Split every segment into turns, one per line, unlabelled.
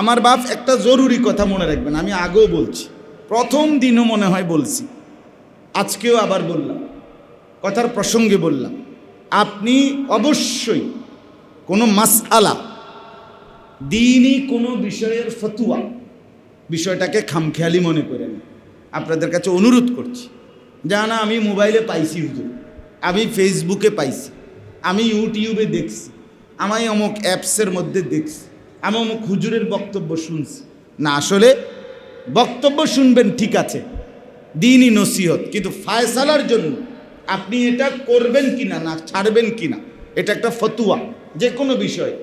আমার বাপ একটা জরুরি কথা মনে রাখবেন, আমি আগেও বলছি। প্রথম দিনও মনে হয় বলছি, আজকেও আবার বললাম, কথার প্রসঙ্গে বললাম, আপনি অবশ্যই কোনো মাসআলা, দিনই কোনো বিষয়ের ফতুয়া, বিষয়টাকে খামখেয়ালি মনে করেন আপনাদের কাছে অনুরোধ করছি, যা না আমি মোবাইলে পাইছি হুজুর, আমি ফেসবুকে পাইছি, আমি ইউটিউবে দেখছি আমি অমুক অ্যাপসের মধ্যে দেখছি। আমি অমুক হুজুরের বক্তব্য শুনছি। না, আসলে বক্তব্য শুনবেন ঠিক আছে, দিনই নসিহত, কিন্তু ফায়সালার জন্য আপনি এটা করবেন কি না না ছাড়বেন কিনা, এটা একটা ফতুয়া যে কোনো বিষয়।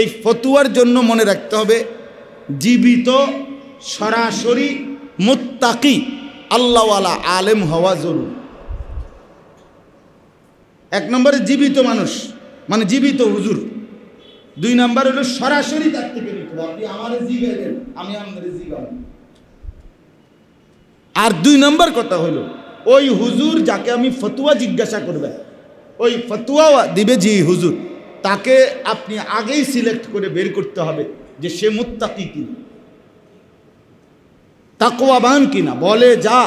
এই ফতুয়ার জন্য মনে রাখতে হবে, জীবিত সরাসরি মুত্তাকি, আল্লাহওয়ালা আলেম হওয়া জরুরি। এক নম্বরে জীবিত মানুষ মানে জীবিত হুজুর। দুই নাম্বার হলো সরাসরি তার থেকে আপনি আমার জিগাইলেন আমি জিগাবো আর দুই নম্বর কথা হলো, ওই হুজুর যাকে আমি ফতুয়া জিজ্ঞাসা করবে, ওই ফতুয়া দিবে জি হুজুর, তাকে আপনি আগেই সিলেক্ট করে বের করতে হবে যে সে মুত্তাকি কিনা তাকোয়াবান কিনা, বলে যা,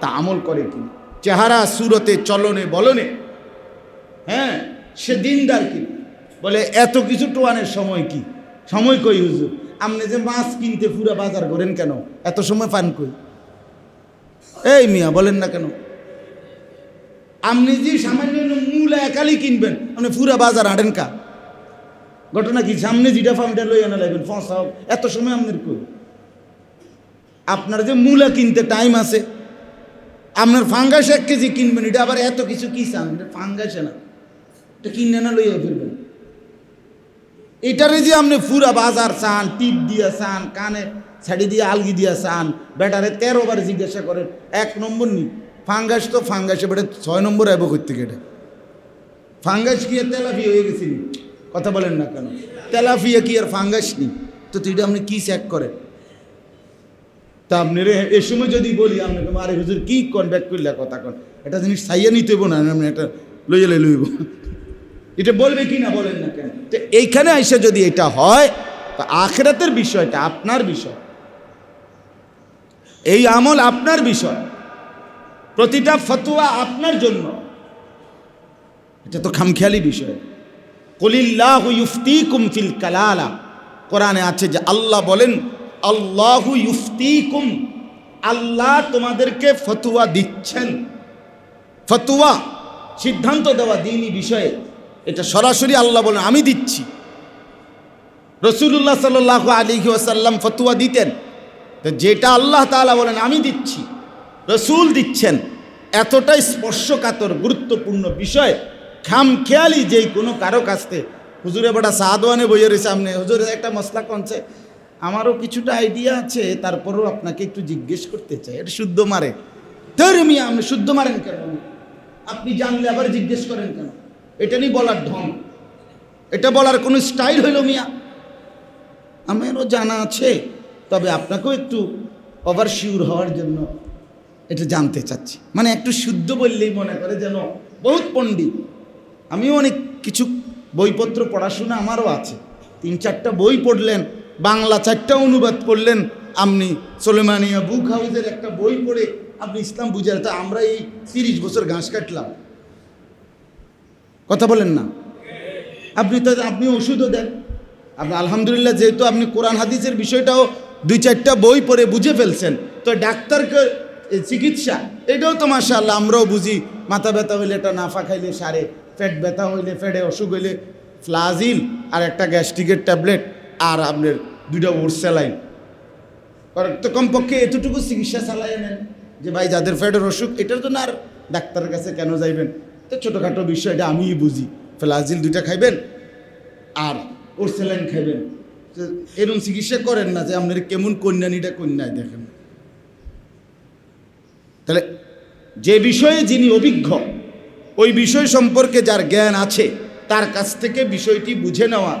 তা আমল করে কিনা। চেহারা, সুরতে, চলনে, বলনে হ্যাঁ সে দিনদার কিনা। বলে, এত কিছু টোয়ানের সময় কি? সময় কই হুজুর? আপনি যে মাছ কিনতে পুরা বাজার করেন কেন? এত সময় পান কই? এই মিয়া, বলেন না কেন? আপনি যে সামান্য মূলা একালি কিনবেন, আপনি পুরা বাজার আটেন কা? ঘটনা কি? সামনে যেটা ফার্মটা লই আনা লাগবেন ফসাও এত সময় আপনার কই? আপনার যে মূলা কিনতে টাইম আছে, আপনার ফাঙ্গাস এক কেজি কিনবেন, এটা আবার এত কিছু কি চান? এটা ফাঙ্গাসে না। এটা কিনে না লইয়া ফিরবেন। এটারে যে আপনি পুরা বাজার চান, টিপ দিয়া চান, কানে ছাড়ি দিয়ে আলগি দিয়া চান বেটারে তেরো বার জিজ্ঞাসা করেন, এক নম্বর নি, ফাঙ্গাস তো ফাঙ্গাসে বেটা ছয় নম্বর আইব করতে গেটে ফাঙ্গাস কি আর তেলাফি হয়ে গেছিল কথা বলেন না কেন? তেলাফিয়া কি আর ফাঙ্গাস নি? তো তুই আপনি কি চেক করেন? তা আপনি রে, এ সময় যদি বলি আপনাকে আরে হুজুর, কি কন ব্যাক করলে কথা কন? এটা জিনিস সাইয়া নিতে না আপনি এটা লইয়া লইব। এটা বলবে কি না বলেন না কেন? তো এইখানে এসে যদি এটা হয়, তা আখেরাতের বিষয়টা আপনার বিষয়। এই আমল আপনার বিষয়। প্রতিটা ফতুয়া আপনার জন্য। এটা তো খামখেয়ালি বিষয়। কলিল্লাহু ইউফতিকুম ফিল কালালা। কোরআনে আছে যে আল্লাহ বলেন, আল্লাহু ইউফতিকুম। আল্লাহ তোমাদেরকে ফতুয়া দিচ্ছেন। ফতুয়া সিদ্ধান্ত দেওয়া দিনই বিষয়ে। এটা সরাসরি আল্লাহ বলেন, আমি দিচ্ছি। রসুল্লাহ সাল্লাহ আলী ওয়াসাল্লাম ফতুয়া দিতেন, তো যেটা আল্লাহ তাআলা বলেন, আমি দিচ্ছি। রসুল দিচ্ছেন। এতটাই স্পর্শকাতর, গুরুত্বপূর্ণ বিষয়, খামখেয়ালি যেই কোনো কারও কাছতে হুজুরে বড়া সাদওয়ানে বইয়ের সামনে। হুজুরে একটা মশলা কনছে, আমারও কিছুটা আইডিয়া আছে, তারপরেও আপনাকে একটু জিজ্ঞেস করতে চাই। এটা শুদ্ধ মারে। ধর আপনি শুদ্ধ মারেন কেন? আপনি জানলে আবার জিজ্ঞেস করেন কেন? এটা নিয়ে বলার ঢং। এটা বলার কোনো স্টাইল হইল মিয়া। আমারও জানা আছে, তবে আপনাকেও একটু ওভার শিওর হওয়ার জন্য এটা জানতে চাচ্ছি। মানে একটু শুদ্ধ বললেই মনে করে যেন বহুত পণ্ডিত। আমিও অনেক কিছু বইপত্র পড়াশোনা আমারও আছে। তিন চারটা বই পড়লেন, বাংলা চারটা অনুবাদ করলেন আপনি সোলেমানিয়া বুক হাউসের একটা বই পড়ে আপনি ইসলাম বুঝার তো আমরা এই তিরিশ বছর ঘাস কাটলাম। কথা বলেন না। আপনি তো, আপনি ওষুধও দেন। আপনি আলহামদুলিল্লাহ যেহেতু আপনি কোরআন হাদিসের বিষয়টাও দুই চারটা বই পড়ে বুঝে ফেলছেন, তো ডাক্তারকে চিকিৎসা, এটাও তো মাশাআল্লাহ আমরাও বুঝি। মাথা ব্যথা হইলে এটা নাফা খাইলে সারে, পেট ব্যথা হইলে ফেডে অসুখ হইলে ফ্লাজিল আর একটা গ্যাস্ট্রিকের ট্যাবলেট আর আপনার দুইটা ওর স্যালাইন। তো কমপক্ষে এতটুকু চিকিৎসা চালাই নেন যে ভাই যাদের ফ্যাটের অসুখ, এটার জন্য আর ডাক্তারের কাছে কেন যাইবেন? তো ছোটোখাটো বিষয়টা আমিই বুঝি। ফ্লাজিল দুইটা খাইবেন, আর ওর স্যালাইন খাইবেন এরকম চিকিৎসা করেন না যে আপনার কেমন কন্যানিটা কন্যায় দেখেন। তাহলে যে বিষয়ে যিনি অভিজ্ঞ, ওই বিষয় সম্পর্কে যার জ্ঞান আছে, তার কাছ থেকে বিষয়টি বুঝে নেওয়া,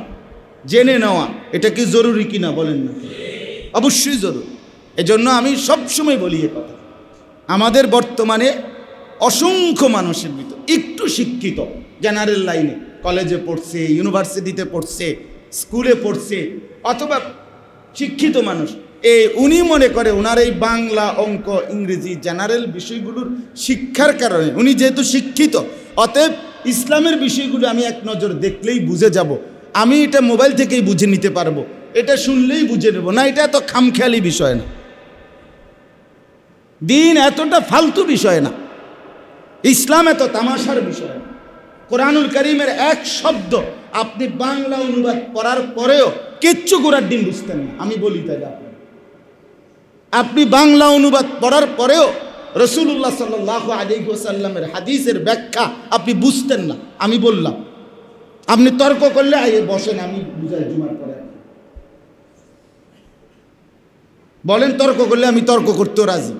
জেনে নেওয়া, এটা কি জরুরি কিনা বলেন না? অবশ্যই জরুরি। এজন্য আমি সবসময় বলি এ কথা। আমাদের বর্তমানে অসংখ্য মানুষের ভিতর একটু শিক্ষিত জেনারেল লাইনে কলেজে পড়ছে ইউনিভার্সিটিতে পড়ছে স্কুলে পড়ছে, অথবা শিক্ষিত মানুষ, এ উনি মনে করে ওনার এই বাংলা অঙ্ক, ইংরেজি জেনারেল বিষয়গুলোর শিক্ষার কারণে, উনি যেহেতু শিক্ষিত, অতএব ইসলামের বিষয়গুলো আমি এক নজর দেখলেই বুঝে যাব, আমি এটা মোবাইল থেকেই বুঝে নিতে পারব, এটা শুনলেই বুঝে নেব, না এটা এত খামখেয়ালি বিষয় না। দিন এতটা ফালতু বিষয় না। ইসলাম এত তামাশার বিষয়। কোরআনুল করিমের এক শব্দ আপনি বাংলা অনুবাদ করার পরেও কিচ্ছু গোড়ার ডিম বুঝতেন না। আমি বলি তাই আপনি আপনি বাংলা অনুবাদ পড়ার পরেও রসুল্লাহ সাল্লাহ আলিহাসাল্লামের হাদিসের ব্যাখ্যা আপনি বুঝতেন না। আমি বললাম, আপনি তর্ক করলে আইয়ে বসেন, আমি বুঝাই জুমার পরে। বলেন তর্ক করলে আমি তর্ক করতেও রাজি।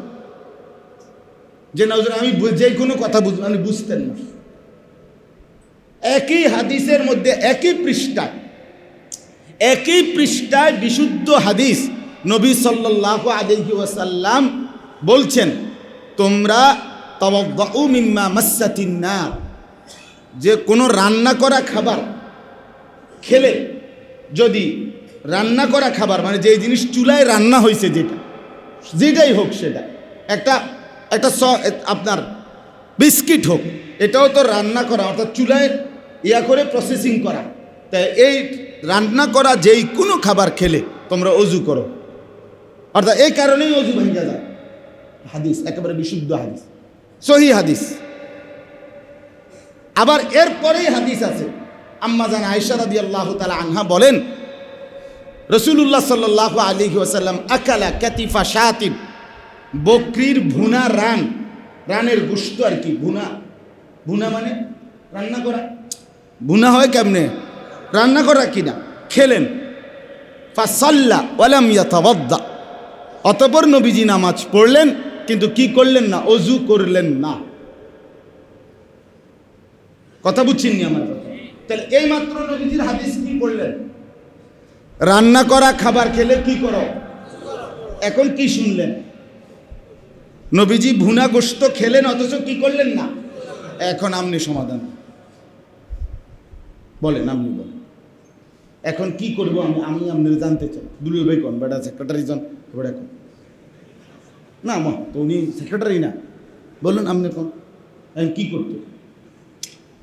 যে না আমি যে কোনো কথা বুঝ আমি বুঝতেন না। একই হাদিসের মধ্যে, একই পৃষ্ঠায় একই পৃষ্ঠায় বিশুদ্ধ হাদিস নবী সাল্লাহ আলহি ওয়াসাল্লাম বলছেন, তোমরা তবু মিম্মা মাসাতিন্না যে কোনো রান্না করা খাবার খেলে যদি রান্না করা খাবার মানে যে জিনিস চুলায় রান্না হয়েছে যেটা, যেটাই হোক সেটা, একটা একটা স আপনার বিস্কিট হোক, এটাও তো রান্না করা, অর্থাৎ চুলায় ইয়া করে প্রসেসিং করা। তাই এই রান্না করা যেই কোনো খাবার খেলে তোমরা অজু করো। অর্থাৎ এই কারণেই অজু ভেঙে যায়। হাদিস, একেবারে বিশুদ্ধ হাদিস, সহি হাদিস। আবার এরপরেই হাদিস আছে। আম্মাজান আয়সা রাদি আল্লাহ তালা আনহা বলেন রসুল্লাহ সাল্লাহ আলী ওসাল্লাম আকালা কাতিফা শাতিব বকরির ভুনা রান, রানের গুস্ত আর কি, ভুনা। ভুনা মানে রান্না করা। ভুনা হয় কেমনে? রান্না করা খেলেন। ফাসাল্লা ওয়ালাম ইয়াতাওয়াদ্দা। অতপর নবীজি নামাজ পড়লেন, কিন্তু কি করলেন না? অজু করলেন না। কথা বুঝছেননি আমার তাহলে এই মাত্র নবীজির হাদিস কি করলেন রান্না করা, খাবার খেলে কি করো? এখন কি শুনলেন? নবীজি ভুনা গোস্ত খেলেন, অথচ কি করলেন না? এখন আপনি সমাধান। বলেন আপনি বলেন। এখন কি করব আমি? আমি আপনার জানতে চাই। দুলুল ভাই কোন? বেটা সেক্রেটারি জন। বেটা কোন? না, মা, তো উনি সেক্রেটারি না। বলুন আপনি কোন? এখন কি করতে?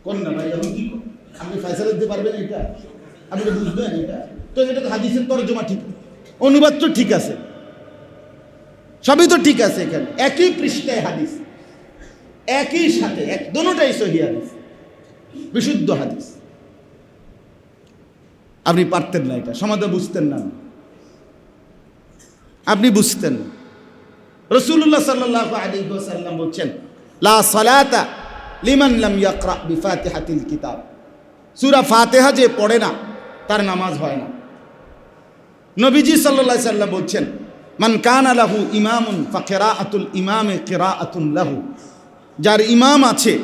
কোন না ভাই, এখন কি কর- আপনি ফয়সালা দিতে পারবেন এটা? আপনি বুঝবেন এটা? তো এটা তো হাদিসের তর্জমা ঠিক। অনুবাদ তো ঠিক আছে। সবই তো ঠিক আছে এখানে। একই পৃষ্ঠায় হাদিস। একই সাথে এক দোনোটাই সহি হাদিস। বিশুদ্ধ হাদিস। আপনি পারতেন না এটা, সমাজে বুঝতেন না আপনি। বুঝতেন না। রসুল্লাহ সাল্লাহ আলী সাল্লাম বলছেন, লা সালাতা লিমান লাম ইয়াকরা বিফাতিহাতিল কিতাব। সূরা ফাতিহা যে পড়ে না, তার নামাজ হয় না। নবীজি সাল্লাল্লাহু আলাইহি সাল্লাম বলছেন মান কানা লাহু ইমামুন ফাকিরাআতুল ইমামে কিরাআতুন লাহু। যার ইমাম আছে,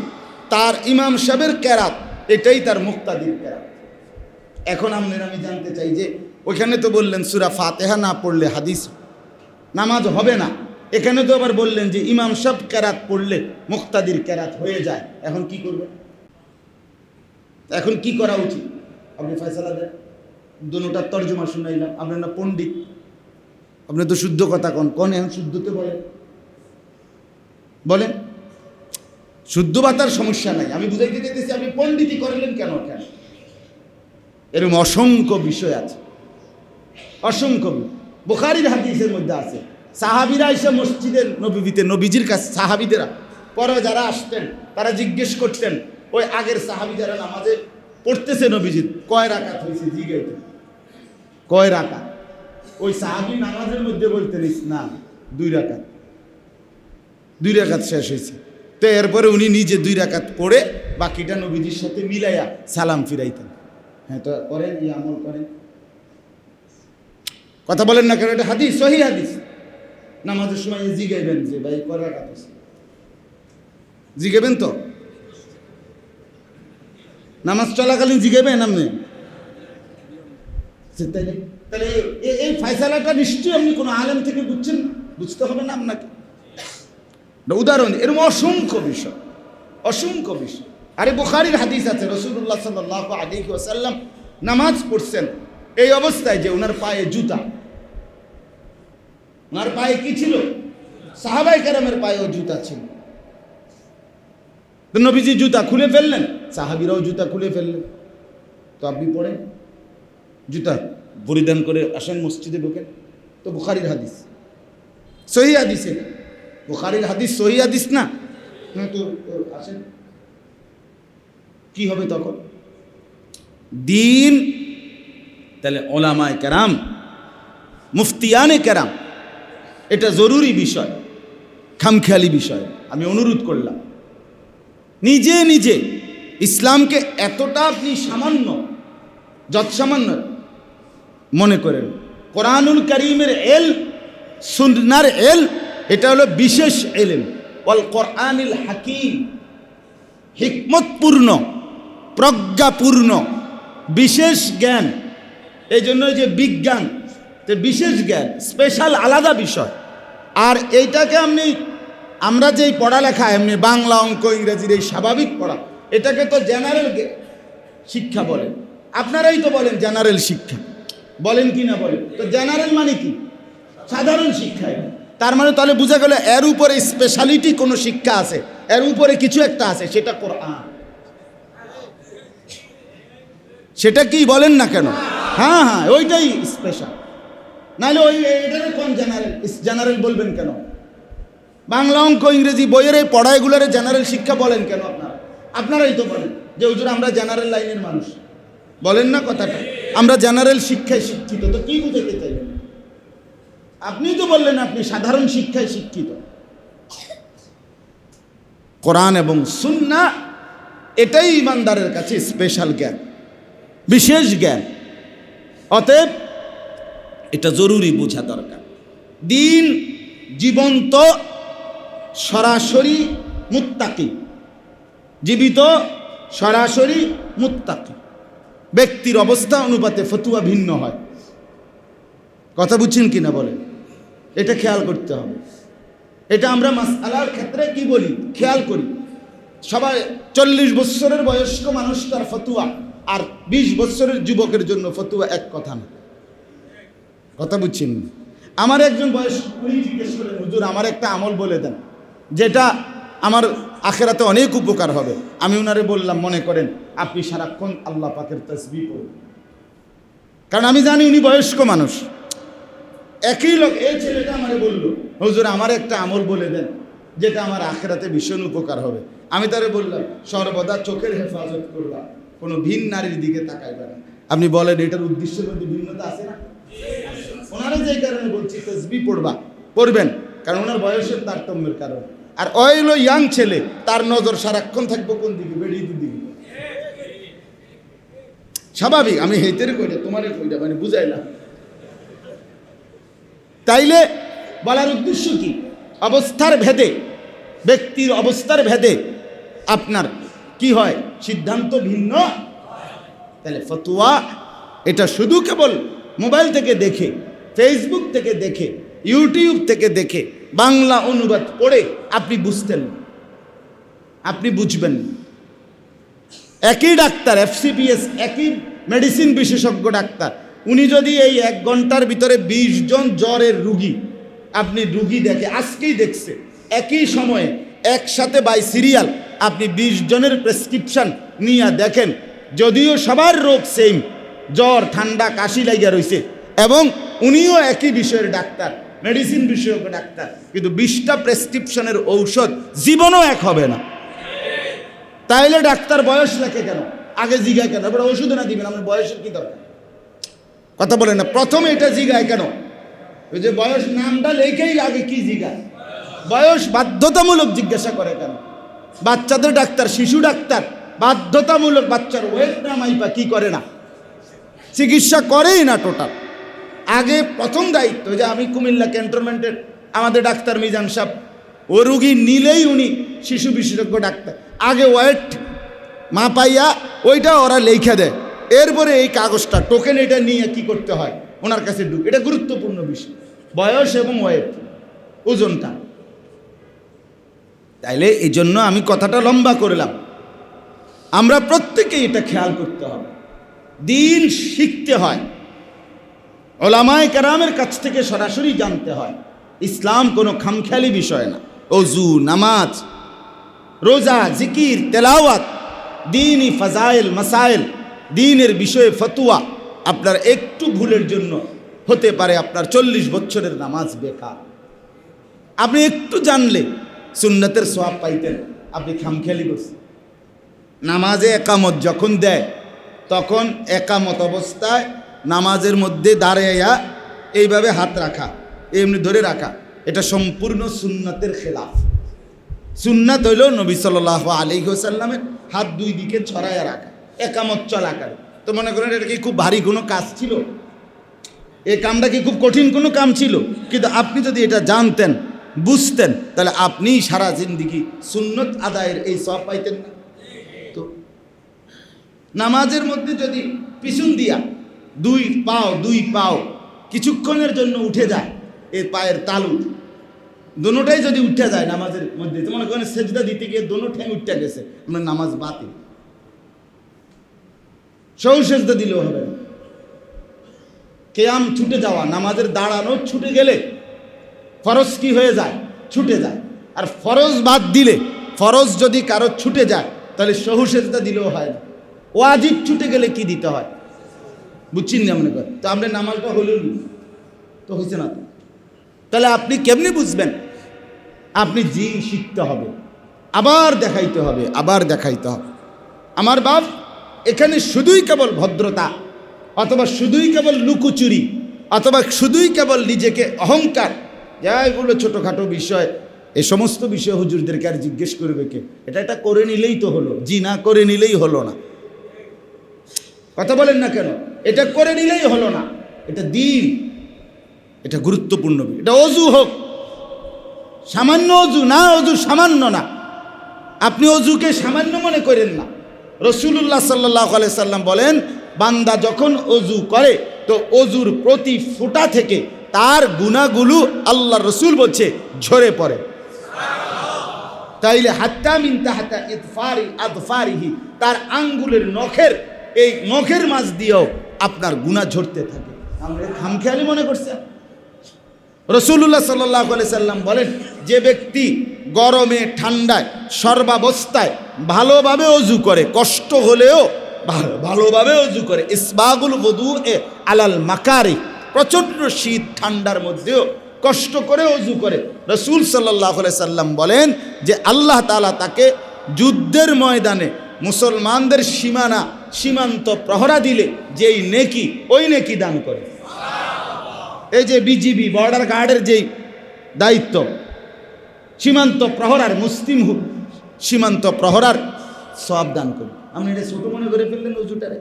তার ইমাম সাহেবের কেরাত, এটাই তার মুক্তাদির কেরাত। এখন আপনার আমি জানতে চাই যে, ওইখানে তো বললেন সুরা ফাতেহা না পড়লে হাদিস নামাজ হবে না। এখানে তো আবার বললেন যে, ইমাম সব কেরাত পড়লে মুক্তাদির কেরাত হয়ে যায়। এখন কি করবেন? এখন কি করা উচিত? আপনি ফয়সালা দেন। দুটার তর্জমা শুনাইলাম। আপনার পণ্ডিত। আপনি তো শুদ্ধ কথা কন। কন এখন শুদ্ধতে বলেন। বলেন। শুদ্ধ বাতার সমস্যা নাই। আমি বুঝাইতে চাইতেছি, আপনি পণ্ডিতই করলেন কেন কেন এরকম অসংখ্য বিষয় আছে। অসংখ্য বোখারির হাদিসের মধ্যে আছে। সাহাবিরা এসে মসজিদের নবীতে, নবীজির কাছে, সাহাবিদেরা, পরে যারা আসতেন, তারা জিজ্ঞেস করতেন, ওই আগের সাহাবি যারা নামাজে পড়তেছে নবীজির, কয় রাকাত হয়েছে জিজ্ঞাসা কয় রাকাত? ওই সাহাবি নামাজের মধ্যে বলতেন না, দুই রাকাত। দুই রাকাত শেষ হয়েছে। তো এরপরে উনি নিজে দুই রাকাত পড়ে বাকিটা নবীজির সাথে মিলাইয়া সালাম ফিরাইতেন। হ্যাঁ তো করেন এই আমল করেন। কথা বলেন না কেন, এটা হাদিস, সহি হাদিস। নামাজের সময় জিগাইবেন যে, ভাই, কয় রাকাত জিগাবেন তো? নামাজ চলাকালীন জিগাবেন আপনি? সে তাইলে তাহলে এ- এই ফয়সালাটা নিশ্চয়ই আপনি কোনো আলেম থেকে বুঝছেন? বুঝতে হবে না আপনাকে। উদাহরণ এরকম অসংখ্য বিষয়। অসংখ্য বিষয়। আরে বোখারির হাদিস আছে রসুল্লাহ সাল্লাহ আলী ওসাল্লাম নামাজ পড়ছেন। এই অবস্থায় যে ওনার পায়ে জুতা। ওনার পায়ে কি ছিল? সাহাবাই কেরামের পায়েও জুতা ছিল। নবীজি জুতা খুলে ফেললেন, সাহাবিরাও জুতা খুলে ফেললেন। তো আপনি পড়েন। জুতা পরিধান করে আসেন মসজিদে ঢোকেন। তো বুখারির হাদিস। সহি হাদিস বুখারির হাদিস সহি হাদিস না? হ্যাঁ তো আসেন। কি হবে তখন? দিন, তাহলে ওলামায় কেরাম, মুফতিয়ানে কেরাম, এটা জরুরি বিষয়, খামখেয়ালি বিষয়। আমি অনুরোধ করলাম। নিজে নিজে, ইসলামকে এতটা আপনি সামান্য, যৎসামান্য মনে করেন। কোরআনুল করিমের এল, সুন্নার এল, এটা হলো বিশেষ এলেম। ওয়াল কোরআনিল হাকিম, হিকমতপূর্ণ, প্রজ্ঞাপূর্ণ, বিশেষ জ্ঞান। এই জন্য যে বিজ্ঞান বিশেষ জ্ঞান, স্পেশাল আলাদা বিষয়। আর এইটাকে আপনি, আমরা যেই পড়ালেখা, এমনি বাংলা অঙ্ক, ইংরেজির এই স্বাভাবিক পড়া, এটাকে তো জেনারেল শিক্ষা বলেন। আপনারাই তো বলেন জেনারেল শিক্ষা। বলেন কি না বলেন? তো জেনারেল মানে কি? সাধারণ শিক্ষা এটা। তার মানে তাহলে বোঝা গেল এর উপরে স্পেশালিটি কোনো শিক্ষা আছে, এর উপরে কিছু একটা আছে, সেটা কোরআন। সেটা কি বলেন না কেন? হ্যাঁ হ্যাঁ ওইটাই স্পেশাল নাহলে ওই এটারে কোন জেনারেল জেনারেল বলবেন কেন? বাংলা অঙ্ক, ইংরেজি বইয়ের এই পড়াইগুলোর জেনারেল শিক্ষা বলেন কেন আপনারা? আপনারাই তো বলেন যে হুজুর আমরা জেনারেল লাইনের মানুষ। বলেন না কথাটা। আমরা জেনারেল শিক্ষায় শিক্ষিত, তো কি বুঝাতে চাইবেন আপনি তো বললেন আপনি সাধারণ শিক্ষায় শিক্ষিত। কোরআন এবং সুন্না এটাই ইমানদারের কাছে স্পেশাল জ্ঞান, বিশেষ জ্ঞান। অতএব এটা জরুরি বোঝা দরকার। দিন জীবন্ত, সরাসরি মুত্তাকি। জীবিত, সরাসরি মুত্তাকি। ব্যক্তির অবস্থা অনুপাতে ফতুয়া ভিন্ন হয়। কথা বুঝছেন কি না বলে এটা খেয়াল করতে হবে। এটা আমরা মাসালার ক্ষেত্রে কি বলি? খেয়াল করি। সবাই চল্লিশ বৎসরের বয়স্ক মানুষ তার ফতুয়া আর বিশ বৎসরের যুবকের জন্য ফতুয়া এক কথা না। কথা বুঝছেন? আমার একজন বয়স উনি জিজ্ঞেস করলেন হুজুর, আমার একটা আমল বলে দেন। যেটা আমার আখেরাতে অনেক উপকার হবে। আমি ওনারে বললাম, মনে করেন, আপনি সারাক্ষণ আল্লাহ পাকের তসবি পড়ুন। কারণ আমি জানি উনি বয়স্ক মানুষ। একই লোক, এই ছেলেটা আমারে বলল, হুজুর, আমার একটা আমল বলে দেন, যেটা আমার আখেরাতে ভীষণ উপকার হবে। আমি তারে বললাম, সর্বদা চোখের হেফাজত করবা, কোনো ভিন নারীর দিকে তাকাইবে না। আপনি বলেন, এটার উদ্দেশ্যের মধ্যে ভিন্নতা আছে না? ওনারা যে কারণে বলছি তসবি পড়বা। পড়বেন, কারণ ওনার বয়সের তারতম্যের কারণ। আর অয়েল ইয়াং ছেলে, তার নজর সারাক্ষণ থাকব কোন দিকে? বেরিয়ে দিকে। স্বাভাবিক, আমি হেতের কইটা তোমারে কইটা মানে বুঝাইলাম। তাইলে বলার উদ্দেশ্য কি? অবস্থার ভেদে, ব্যক্তির অবস্থার ভেদে আপনার কি হয়? সিদ্ধান্ত ভিন্ন। তাহলে ফতুয়া, এটা শুধু কেবল মোবাইল থেকে দেখে ফেসবুক থেকে দেখে ইউটিউব থেকে দেখে বাংলা অনুবাদ পড়ে আপনি বুঝতেন আপনি বুঝবেন। একই ডাক্তার, এফসিপিএস, একই মেডিসিন বিশেষজ্ঞ ডাক্তার। উনি যদি এই এক ঘণ্টার ভিতরে বিশ জন জ্বরের রুগী আপনি রুগী দেখে, আজকেই দেখছে, একই সময়ে একসাথে বাই সিরিয়াল আপনি বিশ জনের প্রেসক্রিপশন নিয়ে দেখেন, যদিও সবার রোগ সেম জ্বর, ঠান্ডা, কাশি লাগিয়া রয়েছে। এবং উনিও একই বিষয়ের ডাক্তার। মেডিসিন বিশেষজ্ঞ ডাক্তার, কিন্তু বিশটা প্রেসক্রিপশনের ঔষধ জীবনও এক হবে না। তাইলে ডাক্তার বয়স লেখে কেন? আগে জিগায় কেন? এবার ওষুধ না দিবেন, আমার বয়সের কি দরকার? কথা বলেন না, প্রথমে এটা জিগায় কেন? ওই যে বয়স নামটা লেখেই আগে কি জিগায়? বয়স বাধ্যতামূলক জিজ্ঞাসা করে কেন? বাচ্চাদের ডাক্তার, শিশু ডাক্তার, বাধ্যতামূলক বাচ্চার ওয়েট না মাইপা কি করে না? চিকিৎসা করেই না টোটাল আগে প্রথম দায়িত্ব যে আমি কুমিল্লা ক্যান্টনমেন্টের আমাদের ডাক্তার মিজান সাহেব, ও রুগী নিলেই উনি শিশু বিশেষজ্ঞ ডাক্তার। আগে ওয়েট মা পাইয়া ওইটা ওরা লেখা দেয়। এরপরে এই কাগজটা টোকেন এটা নিয়ে কি করতে হয়? ওনার কাছে ঢুক। এটা গুরুত্বপূর্ণ বিষয়। বয়স এবং ওয়েট, ওজনটা। তাইলে এই জন্য আমি কথাটা লম্বা করলাম। আমরা প্রত্যেকেই এটা খেয়াল করতে হবে। দিন শিখতে হয়। ওলামায় কারামের কাছ থেকে সরাসরি জানতে হয়, ইসলাম কোনো খামখেয়ালি বিষয় না। অজু নামাজ, রোজা, জিকির, তেলাওয়াত দিনই ফাজাইল মাসাইল দিনের বিষয়ে ফতুয়া আপনার একটু ভুলের জন্য হতে পারে আপনার চল্লিশ বছরের নামাজ বেকার। আপনি একটু জানলে সুন্নতের সোয়াব পাইতেন, আপনি খামখেয়ালি করছেন। নামাজে একামত যখন দেয়, তখন একামত অবস্থায় নামাজের মধ্যে দাঁড়াইয়া এইভাবে হাত রাখা, এমনি ধরে রাখা, এটা সম্পূর্ণ সুন্নতের খেলাফ। সুন্নাত হইল নবী সাল আলী সাল্লামের হাত দুই দিকে ছড়াইয়া রাখা, একামত চলাকারে তো মনে করেন এটা কি খুব ভারী কোনো কাজ ছিল? এই কামটা কি খুব কঠিন কোনো কাম ছিল? কিন্তু আপনি যদি এটা জানতেন, বুঝতেন, তাহলে আপনি সারা জিন্দিগি সুন্নত আদায়ের এই সব পাইতেন না। তো নামাজের মধ্যে যদি পিছন দিয়া দুই পাও দুই পাও কিছুক্ষণের জন্য উঠে যায় এই পায়ের তালু। দোনোটাই যদি উঠে যায় নামাজের মধ্যে মনে করেন সেজদা দিতে গিয়ে দোনো ঠ্যাং উঠে গেছে আপনার নামাজ বাতিল। সৌ সেজদা দিলেও হবে না। কেয়াম ছুটে যাওয়া, নামাজের দাঁড়ানো ছুটে গেলে ফরজ কি হয়ে যায়? ছুটে যায়। আর ফরজ বাদ দিলে, ফরজ যদি কারও ছুটে যায়, তাহলে সহু সেজদা দিলেও হয় না। ওয়াজিব ছুটে গেলে কি দিতে হয়? বুঝছেন না মনে কর। তো আমরা নামাজটা নি। তো হয়েছে না তো। তাহলে আপনি কেমনি বুঝবেন? আপনি জিন শিখতে হবে, আবার দেখাইতে হবে, আবার দেখাইতে হবে। আমার বাপ এখানে শুধুই কেবল ভদ্রতা, অথবা শুধুই কেবল লুকোচুরি, অথবা শুধুই কেবল নিজেকে অহংকার। যা এগুলো ছোটোখাটো বিষয়, এ সমস্ত বিষয় হুজুরদেরকে আর জিজ্ঞেস করবে কে? এটা এটা করে নিলেই তো হলো, জি না, করে নিলেই হলো না। কথা বলেন না কেন? এটা করে নিলেই হলো না। এটা দিন। এটা গুরুত্বপূর্ণ এটা অজু হোক। সামান্য অজু, না অজু সামান্য না। আপনি অজুকে সামান্য মনে করেন না। রসুল্লাহ সাল্লাহ সাল্লাম বলেন, বান্দা যখন অজু করে, তো অজুর প্রতি ফোঁটা থেকে তার গুণাগুলো আল্লাহ রসুল বলছে, ঝরে পড়ে। তাইলে হাত্তা মিনতা হাত্তা ইতফারি আদফারিহি, তার আঙ্গুলের নখের, এই নখের মাছ দিয়েও আপনার গুণা ঝরতে থাকে। আমরা খামখেয়ালি মনে করছে। রসুল্লাহ সাল্লাহ সাল্লাম বলেন, যে ব্যক্তি গরমে, ঠান্ডায়, সর্বাবস্থায় ভালোভাবে অজু করে, কষ্ট হলেও ভালো, ভালোভাবে অজু করে, ইসবাগুল বধু এ আলাল মাকারি প্রচণ্ড শীত, ঠান্ডার মধ্যেও কষ্ট করে অজু করে। রসুল সাল্লাহ সাল্লাম বলেন যে আল্লাহ তালা তাকে যুদ্ধের ময়দানে মুসলমানদের সীমানা, সীমান্ত প্রহরা দিলে যেই নেকি, ওই নেকি দান করে। এই যে বিজিবি, বর্ডার গার্ডের যেই দায়িত্ব, সীমান্ত প্রহরার মুসলিম সীমান্ত প্রহরার সব দান করি আপনি এটা ছোট মনে করে ফেললেন উজুটারে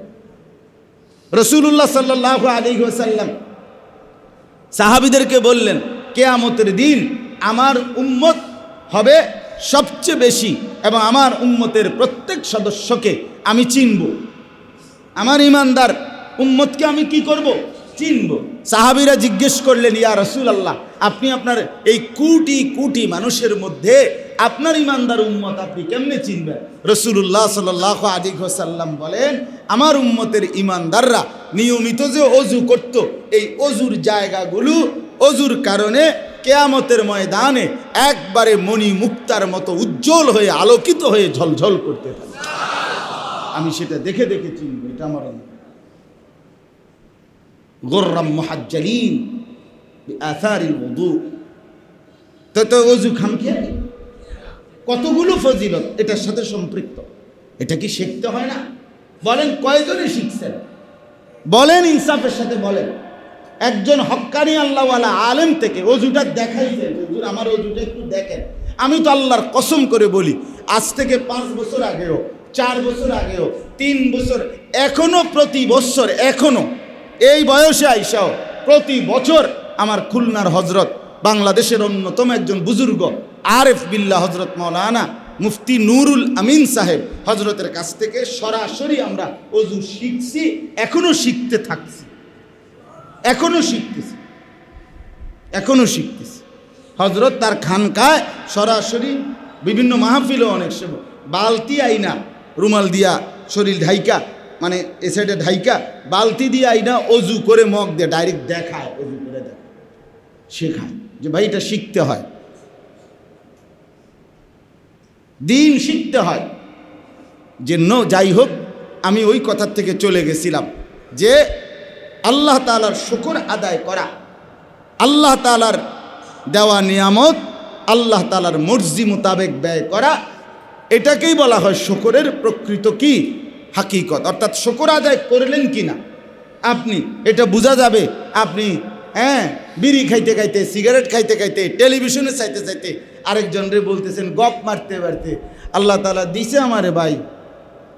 রসুল্লাহ সাল্লাহ আলী সাল্লাম সাহাবিদেরকে বললেন, কেয়ামতের দিন আমার উম্মত হবে সবচেয়ে বেশি এবং আমার উম্মতের প্রত্যেক সদস্যকে আমি চিনব। আমার ইমানদার উম্মতকে আমি কি করব? চিনব। সাহাবিরা জিজ্ঞেস করলেন, ইয়া রসুল আল্লাহ আপনি আপনার এই কুটি কুটি মানুষের মধ্যে আপনার ইমানদার উম্মত আপনি কেমনে চিনবেন? রসুল্লাহ সাল্লাহ আলী বলেন আমার উম্মতের ইমানদাররা নিয়মিত যে অজু করত এই অজুর জায়গাগুলো অজুর কারণে কেয়ামতের ময়দানে একবারে মণি মুক্তার মতো উজ্জ্বল হয়ে আলোকিত হয়ে ঝলঝল করতে থাকে। আমি সেটা দেখে দেখে চিনব এটা আমার। গোর্রাম মহাজ্জালিন আসারিল তো তো অজু খামখেয়ালি কতগুলো ফজিলত এটার সাথে সম্পৃক্ত? এটা কি শিখতে হয় না? বলেন কয়জনে শিখছেন? বলেন, ইনসাফের সাথে বলেন। একজন হক্কানি আল্লাহওয়ালা আলেম থেকে অজুটা দেখাইছেন, হুজুর, আমার অজুটা একটু দেখেন। আমি তো আল্লাহর কসম করে বলি, আজ থেকে পাঁচ বছর আগেও, চার বছর আগেও, তিন বছর, এখনও প্রতি বছর, এখনও, এই বয়সে আইসাও, প্রতি বছর আমার খুলনার হজরত বাংলাদেশের অন্যতম একজন বুজুর্গ আরেফ বিল্লাহ হজরত মৌলানা মুফতি নুরুল আমিন সাহেব হজরতের কাছ থেকে সরাসরি আমরা অজু শিখছি, এখনও শিখতে থাকছি। এখনও শিখতেছি। এখনও শিখতেছি। হজরত তার খানকায় সরাসরি বিভিন্ন মাহফিলও অনেক সময় বালতি আইনা রুমাল দিয়া শরীর ঢাইকা মানে এ সাইডে ঢাইকা, বালতি দিয়ে আইনা অজু করে মগ দিয়ে ডাইরেক্ট দেখায়, অজু করে দেখায়। শেখায় যে ভাই এটা শিখতে হয়। দিন শিখতে হয়। যে, ন, যাই হোক, আমি ওই কথার থেকে চলে গেছিলাম যে, আল্লাহ তালার শুকর আদায় করা, আল্লাহ তালার দেওয়া নিয়ামত, আল্লাহ তালার মর্জি মোতাবেক ব্যয় করা, এটাকেই বলা হয় শকরের প্রকৃত কি? হাকিকত। অর্থাৎ শকর আদায় করলেন কি না? আপনি, এটা বোঝা যাবে। আপনি হ্যাঁ বিড়ি খাইতে খাইতে, সিগারেট খাইতে খাইতে, টেলিভিশনে চাইতে চাইতে আরেকজনরে বলতেছেন, গপ মারতে মারতে। আল্লাহ তালা দিছে আমারে ভাই।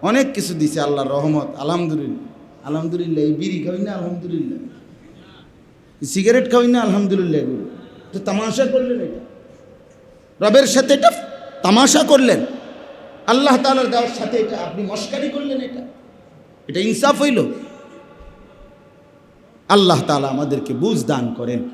অনেক কিছু দিছে আল্লাহর রহমত, আলহামদুলিল্লাহ। আলহামদুলিল্লাহ, এই বিড়ি খাই না, আলহামদুলিল্লাহ। সিগারেট খাই না, আলহামদুলিল্লাহ এগুলো। তো তামাশা করলেন এটা। রবের সাথে এটা তামাশা করলেন। আল্লাহ তালার দেওয়ার সাথে এটা আপনি মস্কারি করলেন এটা। এটা ইনসাফ হইল। আল্লাহ তালা আমাদেরকে বুঝ দান করেন।